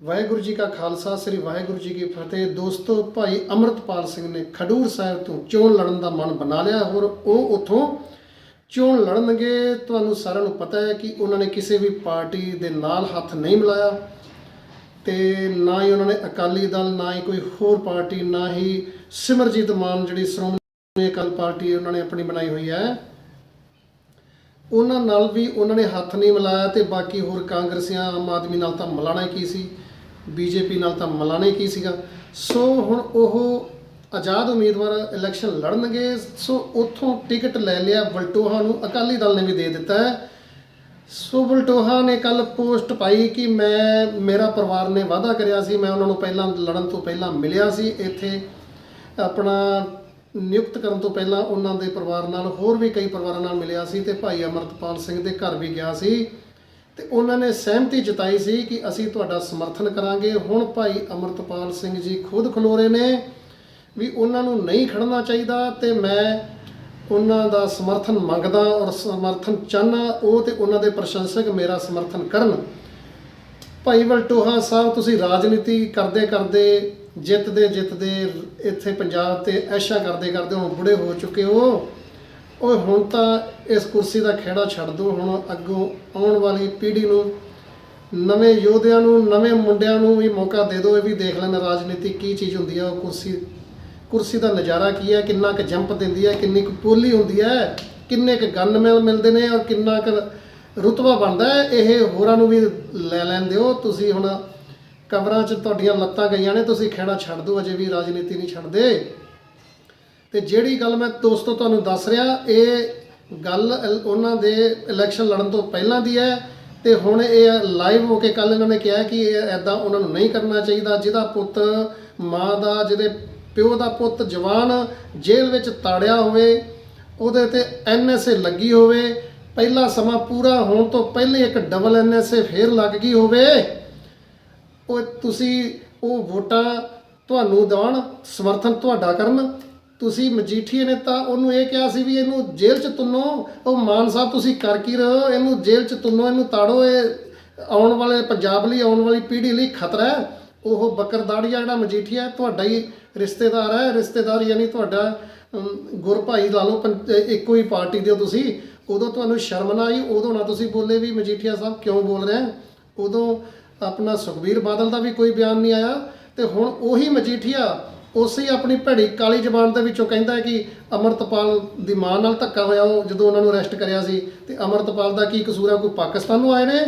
ਵਾਹਿਗੁਰੂ ਜੀ ਕਾ ਖਾਲਸਾ, ਸ੍ਰੀ ਵਾਹਿਗੁਰੂ ਜੀ ਕੀ ਫਤਿਹ। ਦੋਸਤੋ, ਭਾਈ ਅਮਰਤਪਾਲ ਸਿੰਘ ਨੇ ਖਡੂਰ ਸਾਹਿਬ ਤੋਂ ਚੋਣ ਲੜਨ ਦਾ ਮਨ ਬਣਾ ਲਿਆ ਹੋਰ ਉਹ ਉਥੋਂ ਚੋਣ ਲੜਨਗੇ। ਤੁਹਾਨੂੰ ਸਾਰਿਆਂ ਨੂੰ ਪਤਾ ਹੈ ਕਿ ਉਹਨਾਂ ਨੇ ਕਿਸੇ ਵੀ ਪਾਰਟੀ ਦੇ ਨਾਲ ਹੱਥ ਨਹੀਂ ਮਿਲਾਇਆ ਤੇ ਨਾ ਹੀ ਉਹਨਾਂ ਨੇ ਅਕਾਲੀ ਦਲ, ਨਾ ਹੀ ਕੋਈ ਹੋਰ ਪਾਰਟੀ, ਨਾ ਹੀ ਸਿਮਰਜੀਤ ਮਾਨ ਜਿਹੜੀ ਸ਼੍ਰੋਮਣੀ ਅਕਾਲੀ ਪਾਰਟੀ ਉਹਨਾਂ ਨੇ ਆਪਣੀ ਬਣਾਈ ਹੋਈ ਹੈ। ਉਹਨਾਂ ਨਾਲ ਵੀ ਉਹਨਾਂ ਨੇ ਹੱਥ ਨਹੀਂ ਮਿਲਾਇਆ ਤੇ ਬਾਕੀ ਹੋਰ ਕਾਂਗਰਸੀਆਂ, ਆਮ ਆਦਮੀ ਨਾਲ ਤਾਂ ਮਿਲਾਣਾ ਕੀ ਸੀ? ਬੀਜੇਪੀ ਨਾਲ ਤਾਂ ਮਲਾਣੇ ਕੀ ਸੀਗਾ। ਸੋ ਹੁਣ ਉਹ ਆਜ਼ਾਦ ਉਮੀਦਵਾਰ ਇਲੈਕਸ਼ਨ ਲੜਨਗੇ, ਸੋ ਉੱਥੋਂ ਟਿਕਟ ਲੈ ਲਿਆ ਵਲਟੋਹਾ ਨੂੰ, ਅਕਾਲੀ ਦਲ ਨੇ ਵੀ ਦੇ ਦਿੱਤਾ ਹੈ। ਸੋ ਵਲਟੋਹਾ ਨੇ ਕੱਲ ਪੋਸਟ ਪਾਈ ਕਿ ਮੈਂ, ਮੇਰਾ ਪਰਿਵਾਰ ਨੇ ਵਾਅਦਾ ਕਰਿਆ ਸੀ, ਮੈਂ ਉਹਨਾਂ ਨੂੰ ਪਹਿਲਾਂ ਲੜਨ ਤੋਂ ਪਹਿਲਾਂ ਮਿਲਿਆ ਸੀ, ਇੱਥੇ ਆਪਣਾ ਨਿਯੁਕਤ ਕਰਨ ਤੋਂ ਪਹਿਲਾਂ ਉਹਨਾਂ ਦੇ ਪਰਿਵਾਰ ਨਾਲ, ਹੋਰ ਵੀ ਕਈ ਪਰਿਵਾਰਾਂ ਨਾਲ ਮਿਲਿਆ ਸੀ ਤੇ ਭਾਈ ਅਮਰਤਪਾਲ ਸਿੰਘ ਦੇ ਘਰ ਵੀ ਗਿਆ ਸੀ। ਤੇ ਉਹਨਾਂ ਨੇ ਸਹਿਮਤੀ ਜਤਾਈ ਸੀ ਕਿ ਅਸੀਂ ਤੁਹਾਡਾ ਸਮਰਥਨ ਕਰਾਂਗੇ। ਹੁਣ ਭਾਈ ਅਮਰਤਪਾਲ ਸਿੰਘ ਜੀ ਖੁਦ ਖਲੋਰੇ ਨੇ ਵੀ ਉਹਨਾਂ ਨੂੰ ਨਹੀਂ ਖੜਨਾ ਚਾਹੀਦਾ ਤੇ ਮੈਂ ਉਹਨਾਂ ਦਾ ਸਮਰਥਨ ਮੰਗਦਾ ਔਰ ਸਮਰਥਨ ਚਾਹਨਾ ਉਹ ਤੇ ਉਹਨਾਂ ਦੇ ਪ੍ਰਸ਼ੰਸਕ ਮੇਰਾ ਸਮਰਥਨ ਕਰਨ। ਭਾਈ ਵਲਟੋਹਾ ਸਾਹਿਬ, ਤੁਸੀਂ ਰਾਜਨੀਤੀ ਕਰਦੇ ਕਰਦੇ, ਜਿੱਤਦੇ ਜਿੱਤਦੇ ਇੱਥੇ ਪੰਜਾਬ ਤੇ ਐਸ਼ਾ ਕਰਦੇ ਕਰਦੇ ਹੁਣ ਬੁੜੇ ਹੋ ਚੁੱਕੇ ਹੋ। ਉਹ ਹੁਣ ਤਾਂ ਇਸ ਕੁਰਸੀ ਦਾ ਖੇੜਾ ਛੱਡ ਦਿਓ ਹੁਣ ਅੱਗੋਂ ਆਉਣ ਵਾਲੀ ਪੀੜ੍ਹੀ ਨੂੰ ਨਵੇਂ ਯੋਧਿਆਂ ਨੂੰ, ਨਵੇਂ ਮੁੰਡਿਆਂ ਨੂੰ ਵੀ ਮੌਕਾ ਦੇ ਦਿਓ, ਇਹ ਵੀ ਦੇਖ ਲੈਣ ਰਾਜਨੀਤੀ ਕੀ ਚੀਜ਼ ਹੁੰਦੀ ਹੈ ਉਹ ਕੁਰਸੀ ਕੁਰਸੀ ਦਾ ਨਜ਼ਾਰਾ ਕੀ ਹੈ ਕਿੰਨਾ ਕੁ ਜੰਪ ਦਿੰਦੀ ਹੈ ਕਿੰਨੀ ਕੁ ਪੋਲੀ ਹੁੰਦੀ ਹੈ ਕਿੰਨੇ ਕੁ ਗਨਮੈਨ ਮਿਲਦੇ ਨੇ ਔਰ ਕਿੰਨਾ ਕੁ ਰੁਤਬਾ ਬਣਦਾ ਹੈ, ਇਹ ਹੋਰਾਂ ਨੂੰ ਵੀ ਲੈ ਲੈਣ ਦਿਓ। ਤੁਸੀਂ ਹੁਣ ਕਬਰਾਂ 'ਚ ਤੁਹਾਡੀਆਂ ਲੱਤਾਂ ਗਈਆਂ ਨੇ, ਤੁਸੀਂ ਖੇੜਾ ਛੱਡ ਦਿਓ, ਅਜੇ ਵੀ ਰਾਜਨੀਤੀ ਨਹੀਂ ਛੱਡਦੇ। ਤੇ ਜਿਹੜੀ ਗੱਲ ਮੈਂ ਦੋਸਤੋ ਤੁਹਾਨੂੰ ਦੱਸ ਰਿਹਾ, ਇਹ ਗੱਲ ਉਹਨਾਂ ਦੇ ਇਲੈਕਸ਼ਨ ਲੜਨ ਤੋਂ ਪਹਿਲਾਂ ਦੀ ਹੈ ਤੇ ਹੁਣ ਇਹ ਲਾਈਵ ਹੋ ਕੇ ਕੱਲ ਇਹਨਾਂ ਨੇ ਕਿਹਾ ਕਿ ਇਹ ਐਦਾਂ ਉਹਨਾਂ ਨੂੰ ਨਹੀਂ ਕਰਨਾ ਚਾਹੀਦਾ, ਜਿਹਦਾ ਪੁੱਤ ਮਾਂ ਦਾ, ਜਿਹਦੇ ਪਿਓ ਦਾ ਪੁੱਤ ਜਵਾਨ ਜੇਲ੍ਹ ਵਿੱਚ ਤਾੜਿਆ ਹੋਵੇ, ਉਹਦੇ ਤੇ ਐਨਐਸਏ ਲੱਗੀ ਹੋਵੇ, ਪਹਿਲਾ ਸਮਾਂ ਪੂਰਾ ਹੋਣ ਤੋਂ ਪਹਿਲੇ ਇੱਕ ਡਬਲ ਐਨਐਸਏ ਫੇਰ ਲੱਗ ਗਈ ਹੋਵੇ। ਉਹ ਤੁਸੀਂ ਉਹ ਵੋਟਾਂ ਤੁਹਾਨੂੰ ਦੇਣ ਸਮਰਥਨ ਤੁਹਾਡਾ ਕਰਨ ਤੁਸੀਂ ਮਜੀਠੀਏ ਨੇ ਤਾਂ ਉਹਨੂੰ ਇਹ ਕਿਹਾ ਸੀ ਵੀ ਇਹਨੂੰ ਜੇਲ੍ਹ 'ਚ ਤੁੰਨੋ, ਉਹ ਮਾਨ ਸਾਹਿਬ ਤੁਸੀਂ ਕਰ ਕੀ ਰਹੇ ਹੋ? ਇਹਨੂੰ ਜੇਲ੍ਹ 'ਚ ਤੁੰਨੋ, ਇਹਨੂੰ ਤਾੜੋ, ਇਹ ਆਉਣ ਵਾਲੇ, ਪੰਜਾਬ ਲਈ ਆਉਣ ਵਾਲੀ ਪੀੜ੍ਹੀ ਲਈ ਖਤਰਾ ਹੈ। ਉਹ ਬੱਕਰਦਾੜੀਆ ਜਿਹੜਾ ਮਜੀਠੀਆ ਤੁਹਾਡਾ ਹੀ ਰਿਸ਼ਤੇਦਾਰ ਹੈ। ਰਿਸ਼ਤੇਦਾਰ ਯਾਨੀ ਤੁਹਾਡਾ ਗੁਰਭਾਈ ਲਾ ਲਓ ਪੰਜ- ਇੱਕੋ ਹੀ ਪਾਰਟੀ ਦੇ ਹੋ ਤੁਸੀਂ। ਉਦੋਂ ਤੁਹਾਨੂੰ ਸ਼ਰਮ ਨਾ ਆਈ, ਉਦੋਂ ਨਾ ਤੁਸੀਂ ਬੋਲੇ ਵੀ ਮਜੀਠੀਆ ਸਾਹਿਬ ਕਿਉਂ ਬੋਲ ਰਹੇ ਉਦੋਂ ਆਪਣਾ ਸੁਖਬੀਰ ਬਾਦਲ ਦਾ ਵੀ ਕੋਈ ਬਿਆਨ ਨਹੀਂ ਆਇਆ। ਤੇ ਹੁਣ ਉਹੀ ਮਜੀਠੀਆ ਉਸੇ ਆਪਣੀ ਭੈੜੀ ਕਾਲੀ ਜ਼ਬਾਨ ਦੇ ਵਿੱਚੋਂ ਕਹਿੰਦਾ ਹੈ ਕਿ ਅਮਰਤਪਾਲ ਦੀ ਮਾਂ ਨਾਲ ਧੱਕਾ ਹੋਇਆ, ਉਹ ਜਦੋਂ ਉਹਨਾਂ ਨੂੰ ਅਰੈਸਟ ਕਰਿਆ ਸੀ, ਤੇ ਅਮਰਤਪਾਲ ਦਾ ਕੀ ਕਸੂਰ ਹੈ ਕੋਈ ਪਾਕਿਸਤਾਨ ਨੂੰ ਆਏ ਨੇ?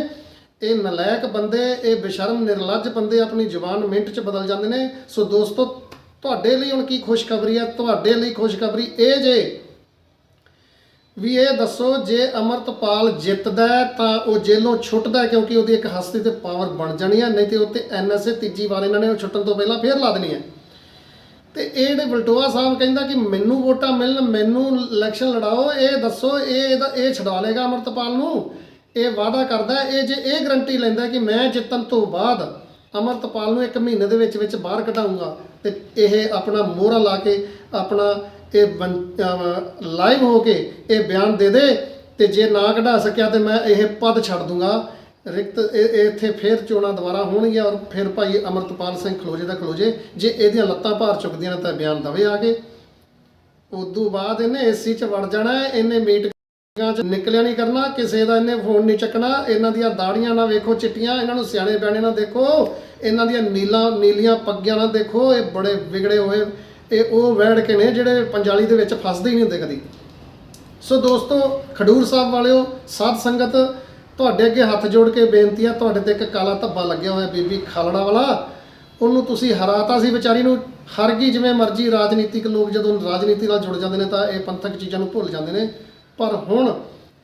ਇਹ ਨਲਾਇਕ ਬੰਦੇ, ਇਹ ਬੇਸ਼ਰਮ, ਨਿਰਲੱਜ ਬੰਦੇ ਆਪਣੀ ਜਬਾਨ ਮਿੰਟ 'ਚ ਬਦਲ ਜਾਂਦੇ ਨੇ। ਸੋ ਦੋਸਤੋ, ਤੁਹਾਡੇ ਲਈ ਹੁਣ ਕੀ ਖੁਸ਼ਖਬਰੀ ਹੈ ਤੁਹਾਡੇ ਲਈ ਖੁਸ਼ਖਬਰੀ ਇਹ ਜੇ ਵੀ ਇਹ ਦੱਸੋ, ਜੇ ਅਮਰਤਪਾਲ ਜਿੱਤਦਾ ਤਾਂ ਉਹ ਜੇਲੋਂ ਛੁੱਟਦਾ ਕਿਉਂਕਿ ਉਹਦੀ ਇੱਕ ਹਸਤੀ ਤੇ ਪਾਵਰ ਬਣ ਜਾਣੀ ਹੈ, ਨਹੀਂ ਤੇ ਉੱਤੇ ਐਨਐਸਏ ਤੀਜੀ ਵਾਰ ਇਹਨਾਂ ਨੇ ਉਹ ਛੁੱਟਣ ਤੋਂ ਪਹਿਲਾਂ ਫੇਰ ਲਾ ਦੇਣੀ ਹੈ। ਤੇ ਇਹ ਜਿਹੜੇ ਬਲਟੋਆ ਸਾਹਿਬ ਕਹਿੰਦਾ ਕਿ ਮੈਨੂੰ ਵੋਟਾਂ ਮਿਲਣ, ਮੈਨੂੰ ਇਲੈਕਸ਼ਨ ਲੜਾਓ, ਇਹ ਦੱਸੋ, ਇਹ ਇਹਦਾ ਇਹ ਛਡਾ ਲੇਗਾ ਅਮਰਤਪਾਲ ਨੂੰ। ਇਹ ਵਾਅਦਾ ਕਰਦਾ ਇਹ ਜੇ ਇਹ ਗਰੰਟੀ ਲੈਂਦਾ ਕਿ ਮੈਂ ਜਿੱਤਣ ਤੋਂ ਬਾਅਦ ਅਮਰਤਪਾਲ ਨੂੰ ਇੱਕ ਮਹੀਨੇ ਦੇ ਵਿੱਚ ਵਿੱਚ ਬਾਹਰ ਕਢਾਊਂਗਾ ਤੇ ਇਹ ਆਪਣਾ ਮੋਹਰਾ ਲਾ ਕੇ, ਆਪਣਾ ਇਹ ਲਾਈਵ ਹੋ ਕੇ ਇਹ ਬਿਆਨ ਦੇ ਦੇ ਤੇ ਜੇ ਨਾ ਕਢਾ ਸਕਿਆ ਤੇ ਮੈਂ ਇਹ ਪਦ ਛੱਡ ਦੂੰਗਾ। ਰਿਕਤ, ਇਹ- ਇੱਥੇ ਫੇਰ ਚੋਣਾਂ ਦੁਬਾਰਾ ਹੋਣਗੀਆਂ ਔਰ ਫਿਰ ਭਾਈ ਅਮਰਤਪਾਲ ਸਿੰਘ ਖਲੋਜੇ ਦਾ ਖਲੋਜੇ, ਜੇ ਇਹਦੀਆਂ ਲੱਤਾਂ ਭਾਰ ਚੁੱਕਦੀਆਂ ਨੇ ਤਾਂ ਬਿਆਨ ਦਵੇ ਆ ਕੇ। ਉਦੋਂ ਬਾਅਦ ਇਹਨੇ ਏਸੀ 'ਚ ਵੜ ਜਾਣਾ, ਇਹਨੇ ਮੀਟਿੰਗਾਂ 'ਚ ਨਿਕਲਿਆ ਨਹੀਂ ਕਰਨਾ, ਕਿਸੇ ਦਾ ਇਹਨੇ ਫੋਨ ਨਹੀਂ ਚੱਕਣਾ, ਇਹਨਾਂ ਦੀਆਂ ਦਾੜੀਆਂ ਨਾ ਵੇਖੋ ਚਿੱਟੀਆਂ, ਇਹਨਾਂ ਨੂੰ ਸਿਆਣੇ ਬਿਆਣੇ ਨਾ ਦੇਖੋ, ਇਹਨਾਂ ਦੀਆਂ ਨੀਲਾਂ, ਨੀਲੀਆਂ ਪੱਗੀਆਂ ਨਾ ਦੇਖੋ, ਇਹ ਬੜੇ ਵਿਗੜੇ ਹੋਏ, ਇਹ ਉਹ ਵੈੜ ਕੇ ਨੇ ਜਿਹੜੇ ਪੰਜਾਲੀ ਦੇ ਵਿੱਚ ਫਸਦੇ ਹੀ ਨਹੀਂ ਹੁੰਦੇ ਕਦੀ। ਸੋ ਦੋਸਤੋ, ਖਡੂਰ ਸਾਹਿਬ ਵਾਲਿਓ, ਸਾਧ ਸੰਗਤ ਤੁਹਾਡੇ ਅੱਗੇ ਹੱਥ ਜੋੜ ਕੇ ਬੇਨਤੀ ਆ, ਤੁਹਾਡੇ ਤੇ ਇੱਕ ਕਾਲਾ ਧੱਬਾ ਲੱਗਿਆ ਹੋਇਆ ਬੀਬੀ ਖਾਲੜਾ ਵਾਲਾ। ਉਹਨੂੰ ਤੁਸੀਂ ਹਰਾਤਾ ਸੀ ਵਿਚਾਰੀ ਨੂੰ। ਹਰ ਗਈ ਜਿਵੇਂ ਮਰਜ਼ੀ ਰਾਜਨੀਤਿਕ ਲੋਕ ਜਦੋਂ ਰਾਜਨੀਤੀ ਨਾਲ ਜੁੜ ਜਾਂਦੇ ਨੇ ਤਾਂ ਇਹ ਪੰਥਕ ਚੀਜ਼ਾਂ ਨੂੰ ਭੁੱਲ ਜਾਂਦੇ ਨੇ। ਪਰ ਹੁਣ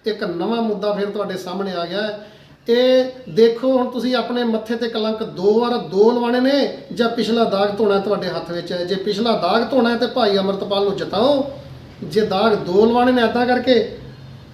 ਇੱਕ ਨਵਾਂ ਮੁੱਦਾ ਫਿਰ ਤੁਹਾਡੇ ਸਾਹਮਣੇ ਆ ਗਿਆ ਹੈ। ਇਹ ਦੇਖੋ, ਹੁਣ ਤੁਸੀਂ ਆਪਣੇ ਮੱਥੇ ਤੇ ਕਲੰਕ ਦੋ ਵਾਰ ਦੋ ਲਵਾਣੇ ਨੇ ਜਾਂ ਪਿਛਲਾ ਦਾਗ ਧੋਣਾ ਤੁਹਾਡੇ ਹੱਥ ਵਿੱਚ। ਹੈ ਜੇ ਪਿਛਲਾ ਦਾਗ ਧੋਣਾ ਹੈ ਤੇ ਭਾਈ ਅਮਰਤਪਾਲ ਨੂੰ ਜਿਤਾਓ। ਜੇ ਦਾਗ ਦੋ ਲਵਾਣੇ ਨੇ ਐਦਾਂ ਕਰਕੇ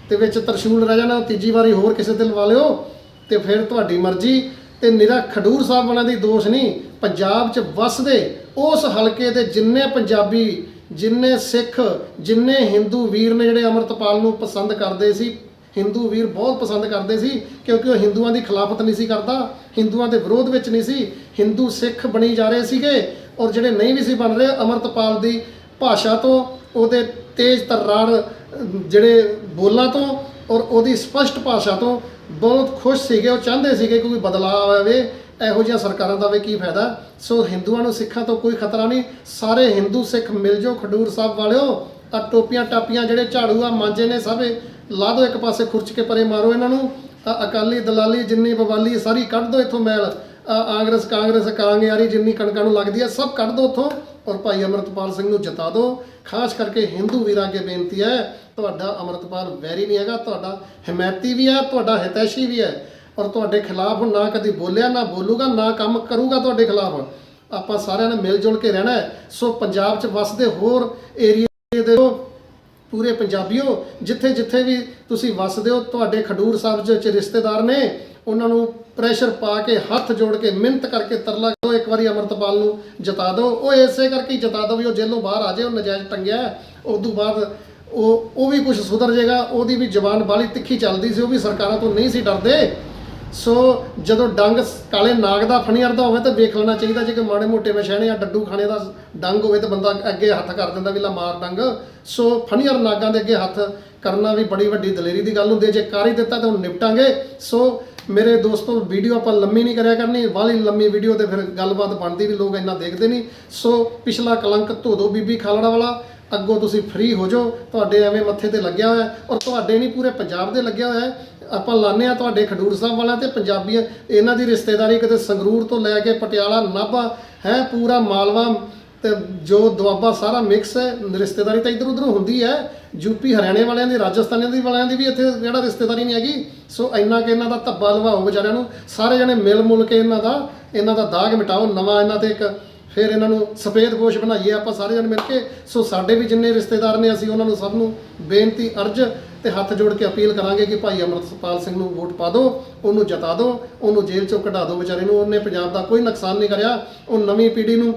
ਤੇ ਵਿੱਚ ਤਰਸ਼ੂਲ ਰਹਿ ਜਾਣਾ, ਤੀਜੀ ਵਾਰੀ ਹੋਰ ਕਿਸੇ ਤੇ ਲਵਾ ਲਿਓ, ਤੇ ਫਿਰ ਤੁਹਾਡੀ ਮਰਜ਼ੀ। ਤੇ ਨਿਰਾ ਖਡੂਰ ਸਾਹਿਬ ਵਾਲਿਆਂ ਦੀ ਦੋਸ਼ ਨਹੀਂ, ਪੰਜਾਬ 'ਚ ਵਸਦੇ ਉਸ ਹਲਕੇ ਦੇ ਜਿੰਨੇ ਪੰਜਾਬੀ, ਜਿੰਨੇ ਸਿੱਖ, ਜਿੰਨੇ ਹਿੰਦੂ ਵੀਰ ਨੇ ਜਿਹੜੇ ਅਮਰਤਪਾਲ ਨੂੰ ਪਸੰਦ ਕਰਦੇ ਸੀ, ਹਿੰਦੂ ਵੀਰ ਬਹੁਤ ਪਸੰਦ ਕਰਦੇ ਸੀ, ਕਿਉਂਕਿ ਉਹ ਹਿੰਦੂਆਂ ਦੀ ਖਿਲਾਫਤ ਨਹੀਂ ਸੀ ਕਰਦਾ, ਹਿੰਦੂਆਂ ਦੇ ਵਿਰੋਧ ਵਿੱਚ ਨਹੀਂ ਸੀ, ਹਿੰਦੂ ਸਿੱਖ ਬਣੀ ਜਾ ਰਹੇ ਸੀਗੇ, ਔਰ ਜਿਹੜੇ ਨਹੀਂ ਵੀ ਸੀ ਬਣ ਰਹੇ, ਅਮਰਤਪਾਲ ਦੀ ਭਾਸ਼ਾ ਤੋਂ ਉਹਦੇ ਤੇਜ਼ ਤਰਾਰ ਜਿਹੜੇ ਬੋਲਾਂ ਤੋਂ ਔਰ ਉਹਦੀ ਸਪਸ਼ਟ ਭਾਸ਼ਾ ਤੋਂ ਬਹੁਤ ਖੁਸ਼ ਸੀਗੇ, ਉਹ ਚਾਹੁੰਦੇ ਸੀਗੇ ਕਿ ਕੋਈ ਬਦਲਾਅ ਆਵੇ। ਇਹੋ ਜਿਹੀਆਂ ਸਰਕਾਰਾਂ ਦਾ ਵੀ ਕੀ ਫਾਇਦਾ? ਸੋ ਹਿੰਦੂਆਂ ਨੂੰ ਸਿੱਖਾਂ ਤੋਂ ਕੋਈ ਖਤਰਾ ਨਹੀਂ। ਸਾਰੇ ਹਿੰਦੂ ਸਿੱਖ ਮਿਲ ਜਾਓ, ਖਡੂਰ ਸਾਹਿਬ ਵਾਲਿਓ। ਆ ਟੋਪੀਆਂ ਟਾਪੀਆਂ ਜਿਹੜੇ ਝਾੜੂ ਆ ਮਾਂਜੇ ਨੇ ਸਭੇ ਲਾ ਦਿਓ ਇੱਕ ਪਾਸੇ ਖੁਰਚ ਕੇ ਪਰੇ ਮਾਰੋ ਇਹਨਾਂ ਨੂੰ। ਆ ਅਕਾਲੀ ਦਲਾਲੀ ਜਿੰਨੀ ਬਵਾਲੀ, ਸਾਰੀ ਕੱਢ ਦਿਓ ਇੱਥੋਂ ਮੈਲ। ਆ ਆਂਗਰਸ ਕਾਂਗਰਸ ਕਾਂਗਿਆਰੀ ਜਿੰਨੀ ਕਣਕਾਂ ਨੂੰ ਲੱਗਦੀ ਹੈ ਸਭ ਕੱਢ ਦਿਓ ਉੱਥੋਂ ਔਰ ਭਾਈ ਅਮਰਤਪਾਲ ਸਿੰਘ ਨੂੰ ਜਿਤਾ ਦਿਓ ਖਾਸ ਕਰਕੇ ਹਿੰਦੂ ਵੀਰਾਂ ਅੱਗੇ ਬੇਨਤੀ ਹੈ, ਤੁਹਾਡਾ ਅਮਰਤਪਾਲ ਵੈਰੀ ਨਹੀਂ ਹੈਗਾ, ਤੁਹਾਡਾ ਹਮਾਇਤੀ ਵੀ ਹੈ, ਤੁਹਾਡਾ ਹਿਤੈਸ਼ੀ ਵੀ ਹੈ ਔਰ ਤੁਹਾਡੇ ਖਿਲਾਫ ਹੁਣ ਨਾ ਕਦੀ ਬੋਲਿਆ, ਨਾ ਬੋਲੂਗਾ, ਨਾ ਕੰਮ ਕਰੂਗਾ ਤੁਹਾਡੇ ਖਿਲਾਫ। ਆਪਾਂ ਸਾਰਿਆਂ ਨੇ ਮਿਲ ਜੁਲ ਕੇ ਰਹਿਣਾ ਸੋ ਪੰਜਾਬ 'ਚ ਵਸਦੇ ਹੋਰ ਏਰੀਏ ਦੇ ਪੂਰੇ ਪੰਜਾਬੀਓ ਜਿੱਥੇ ਜਿੱਥੇ ਵੀ ਤੁਸੀਂ ਵਸਦੇ ਹੋ, ਤੁਹਾਡੇ ਖਡੂਰ ਸਾਹਿਬ ਚ ਰਿਸ਼ਤੇਦਾਰ ਨੇ ਉਹਨਾਂ ਨੂੰ ਪ੍ਰੈਸ਼ਰ ਪਾ ਕੇ, ਹੱਥ ਜੋੜ ਕੇ, ਮਿਹਨਤ ਕਰਕੇ ਤਰਲਾ ਕਰੋ, ਇੱਕ ਵਾਰੀ ਅਮਰਤਪਾਲ ਨੂੰ ਜਿਤਾ ਦਿਓ। ਉਹ ਇਸੇ ਕਰਕੇ ਹੀ ਜਿਤਾ ਦਿਓ ਵੀ ਉਹ ਜੇਲੋਂ ਬਾਹਰ ਆ ਜਾਏ, ਉਹ ਨਜਾਇਜ਼ ਟੰਗਿਆ ਹੈ। ਉਸ ਤੋਂ ਬਾਅਦ ਉਹ ਉਹ ਵੀ ਕੁਝ ਸੁਧਰ ਜਾਏਗਾ। ਉਹਦੀ ਵੀ ਜ਼ਬਾਨ ਬਾਲੀ ਤਿੱਖੀ ਚੱਲਦੀ ਸੀ, ਉਹ ਵੀ ਸਰਕਾਰਾਂ ਤੋਂ ਨਹੀਂ ਸੀ ਡਰਦੇ। ਸੋ ਜਦੋਂ ਡੰਗ ਕਾਲੇ ਨਾਗ ਦਾ ਫਣੀਅਰ ਦਾ ਹੋਵੇ ਤਾਂ ਵੇਖ ਲੈਣਾ ਚਾਹੀਦਾ ਜੇ ਕਿ ਮਾੜੇ ਮੋਟੇ ਮਸ਼ਹਿਣੇ ਜਾਂ ਡੱਡੂ ਖਾਣੇ ਦਾ ਡੰਗ ਹੋਵੇ ਤਾਂ ਬੰਦਾ ਅੱਗੇ ਹੱਥ ਕਰ ਦਿੰਦਾ ਵੀ ਲਾ ਮਾਰ ਡੰਗ। ਸੋ ਫਣੀਅਰ ਨਾਗਾਂ ਦੇ ਅੱਗੇ ਹੱਥ ਕਰਨਾ ਵੀ ਬੜੀ ਵੱਡੀ ਦਲੇਰੀ ਦੀ ਗੱਲ ਹੁੰਦੀ ਹੈ। ਜੇ ਕਰ ਹੀ ਦਿੱਤਾ ਤਾਂ ਹੁਣ ਨਿਪਟਾਂਗੇ। ਸੋ ਮੇਰੇ ਦੋਸਤੋ ਵੀਡੀਓ ਆਪਾਂ ਲੰਮੀ ਨਹੀਂ ਕਰਿਆ ਕਰਨੀ ਵਾਲੀ ਲੰਮੀ ਵੀਡੀਓ ਤੇ ਫਿਰ ਗੱਲਬਾਤ ਬਣਦੀ ਵੀ, ਲੋਕ ਇੰਨਾ ਦੇਖਦੇ ਨਹੀਂ। ਸੋ ਪਿਛਲਾ ਕਲੰਕ ਧੋ ਦੋ ਬੀਬੀ ਖਾਲੜਾ ਵਾਲਾ, ਅੱਗੋਂ ਤੁਸੀਂ ਫ੍ਰੀ ਹੋ ਜਾਓ। ਤੁਹਾਡੇ ਐਵੇਂ ਮੱਥੇ ਤੇ ਲੱਗਿਆ ਹੋਇਆ, ਔਰ ਤੁਹਾਡੇ ਨਹੀਂ, ਪੂਰੇ ਪੰਜਾਬ ਦੇ ਲੱਗਿਆ ਹੋਇਆ। ਆਪਾਂ ਲਾਣੇ ਆ ਤੁਹਾਡੇ ਖਡੂਰ ਸਾਹਿਬ ਵਾਲਿਆਂ ਤੇ ਪੰਜਾਬੀ ਇਹਨਾਂ ਦੀ ਰਿਸ਼ਤੇਦਾਰੀ ਕਿਤੇ ਸੰਗਰੂਰ ਤੋਂ ਲੈ ਕੇ ਪਟਿਆਲਾ, ਨਾਭਾ, ਹੈ, ਪੂਰਾ ਮਾਲਵਾ ਤੇ ਜੋ ਦੁਆਬਾ ਸਾਰਾ ਮਿਕਸ ਹੈ, ਰਿਸ਼ਤੇਦਾਰੀ ਤਾਂ ਇਧਰ ਉਧਰ ਹੁੰਦੀ ਹੈ। ਯੂਪੀ ਹਰਿਆਣੇ ਵਾਲਿਆਂ ਦੀ, ਰਾਜਸਥਾਨੀਆਂ ਦੀ ਵਾਲਿਆਂ ਦੀ ਵੀ ਇੱਥੇ ਜਿਹੜਾ ਰਿਸ਼ਤੇਦਾਰੀ ਨਹੀਂ ਹੈਗੀ। ਸੋ ਇੰਨਾ ਕਿ ਇਹਨਾਂ ਦਾ ਧੱਬਾ ਲਵਾਓ ਵਿਚਾਰਿਆਂ ਨੂੰ। ਸਾਰੇ ਜਣੇ ਮਿਲ ਮੁਲ ਕੇ ਇਹਨਾਂ ਦਾ ਇਹਨਾਂ ਦਾ ਦਾਗ ਮਿਟਾਓ, ਨਵਾਂ ਇਹਨਾਂ ਤੇ ਇੱਕ ਫਿਰ ਇਹਨਾਂ ਨੂੰ ਸਫੇਦ ਪੋਸ਼ ਬਣਾਈਏ ਆਪਾਂ ਸਾਰੇ ਜਣੇ ਮਿਲ ਕੇ। ਸੋ ਸਾਡੇ ਵੀ ਜਿੰਨੇ ਰਿਸ਼ਤੇਦਾਰ ਨੇ, ਅਸੀਂ ਉਹਨਾਂ ਨੂੰ ਸਭ ਨੂੰ ਬੇਨਤੀ, ਅਰਜ ਤੇ ਹੱਥ ਜੋੜ ਕੇ ਅਪੀਲ ਕਰਾਂਗੇ ਕਿ ਭਾਈ ਅਮਰਤਪਾਲ ਸਿੰਘ ਨੂੰ ਵੋਟ ਪਾ ਦਿਓ, ਉਹਨੂੰ ਜਿਤਾ ਦਿਓ, ਉਹਨੂੰ ਜੇਲ੍ਹ ਚੋਂ ਕਢਾ ਦਿਓ। ਵਿਚਾਰੇ ਨੂੰ ਉਹਨੇ ਪੰਜਾਬ ਦਾ ਕੋਈ ਨੁਕਸਾਨ ਨਹੀਂ ਕਰਿਆ। ਉਹ ਨਵੀਂ ਪੀੜ੍ਹੀ ਨੂੰ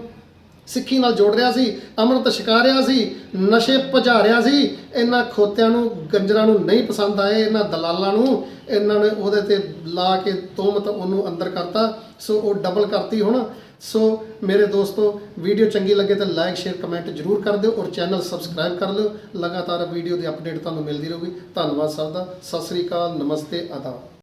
ਸਿੱਖੀ ਨਾਲ ਜੋੜ ਰਿਹਾ ਸੀ, ਅੰਮ੍ਰਿਤ ਛਕਾ ਰਿਹਾ ਸੀ, ਨਸ਼ੇ ਭਜਾ ਰਿਹਾ ਸੀ, ਇਹਨਾਂ ਖੋਤਿਆਂ ਨੂੰ, ਗੰਜਰਾਂ ਨੂੰ ਨਹੀਂ ਪਸੰਦ ਆਏ, ਇਹਨਾਂ ਦਲਾਲਾਂ ਨੂੰ, ਇਹਨਾਂ ਨੇ ਉਹਦੇ ਤੇ ਲਾ ਕੇ ਤੋਮਤ ਉਹਨੂੰ ਅੰਦਰ ਕਰਤਾ, ਸੋ ਉਹ ਡਬਲ ਕਰਤੀ ਹੁਣ। ਸੋ ਮੇਰੇ ਦੋਸਤੋ ਵੀਡੀਓ ਚੰਗੀ ਲੱਗੇ ਤਾਂ ਲਾਈਕ ਸ਼ੇਅਰ ਕਮੈਂਟ ਜਰੂਰ ਕਰ ਦਿਓ ਔਰ ਚੈਨਲ ਸਬਸਕ੍ਰਾਈਬ ਕਰ ਲਿਓ। ਲਗਾਤਾਰ ਵੀਡੀਓ ਦੀ ਅਪਡੇਟ ਤੁਹਾਨੂੰ ਮਿਲਦੀ ਰਹੂਗੀ। ਧੰਨਵਾਦ ਸਭ ਦਾ। ਸਤਿ ਸ੍ਰੀ ਅਕਾਲ, ਨਮਸਤੇ ਆਦਾਬ